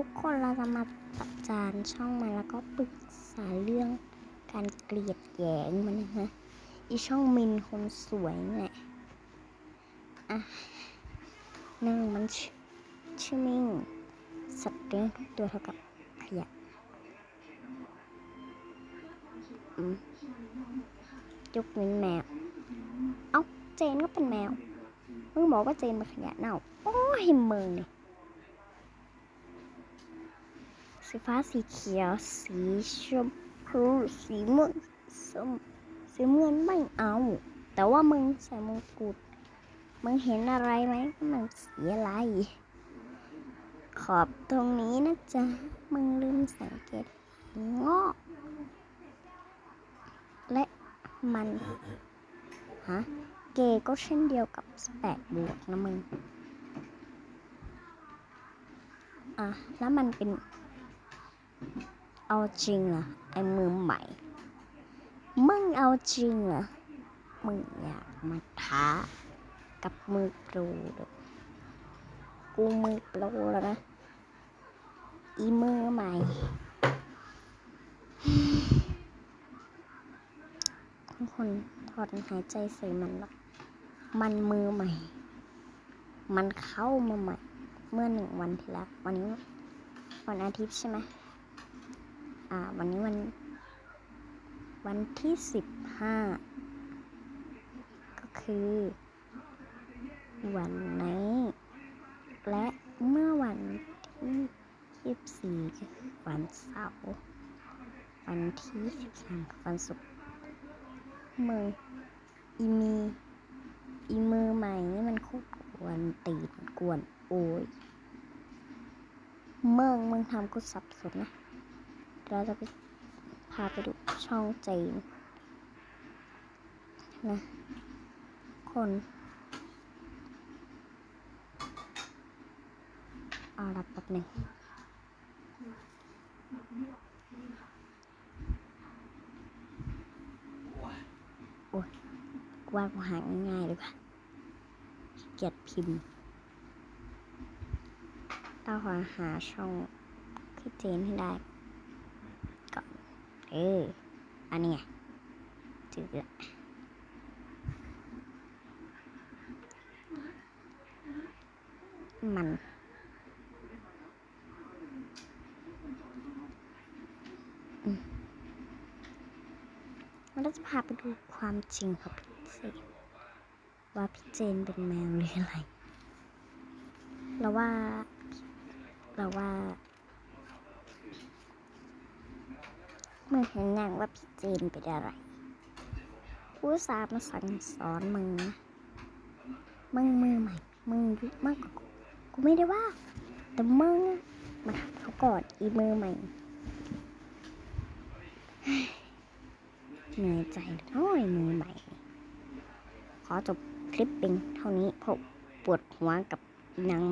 ทุกคนเราจะมาประจานช่องมันแล้วก็ปรึกษาเรื่องการเกลียดแยงมันนะฮะอีช่องมินคนสวยนี่แหละอะหนึ่งมันชื่อชื่อมิ่งสัตว์เลี้ยงทุกตัวเท่ากับขยะยกเว้นแมว เอ้า เจนก็เป็นแมวมึงบอกว่าเจนเป็นขยะเน่า โอ้ยมึงเนี่ย สีฟ้าสีเขียว สีชมพูสีม่วงส้มสีเงินไม่เอา แต่ว่ามึงใส่มงกุฎมึงเห็นอะไรไหมมันสีอะไร ขอบตรงนี้นะจ๊ะ มึงลืมสังเกตงอกและมันฮะเกย์ก็เช่นเดียวกับแปดบวกนะมึง อะ แล้วมันเป็น เอาจริงเหรอไอ้มือใหม่ มึงเอาจริงเหรอ มึงอยากมาท้า กับมือโปรเหรอกูมือโปรแล้วนะ อีมือใหม่ ทุกคนถอดหายใจใส่มันหรอกมันมือใหม่ มันเข้ามาใหม่ เมื่อหนึ่งวันที่แล้ว วันนี้วันอาทิตย์ใช่ไหม อ่าวันนี้วันวันที่สิบห้าก็คือ วันนี้และเมื่อวันที่ยี่สิบสี่ก็คือวันเสาร์วันที่สิบสามวันศุกร์มืออีมีอีมือใหม่นี่มันคตรกวนตีนกวนโอ้ยเมืองมึงทำกูสับสนนะ เราจะไปพาไปดูช่องเจนนะคนอาละแป๊บหนึ่งกูว่ากูหาง่ายๆเลยว่ะเกียจพิมพ์ต้องหาหาช่องพี่เจนให้ได้ เออ อันนี้ไงเจือมันเราจะพาไปดูความจริงของพี่เจนว่าพี่เจนเป็นแมวหรืออะไร เราว่า เราว่า มึงเห็นอย่างว่าพี่เจนเป็นอะไรกูสามาสั่งสอนมึงนะมึงมือใหม่ มึงยุมากกว่ากู กูไม่ได้ว่า แต่มึงอะมาทำเขาก่อนอีมือใหม่เหนื่อยใจน้อยมือใหม่ ขอจบคลิปเป็นเท่านี้เพราะปวดหัวกับนาง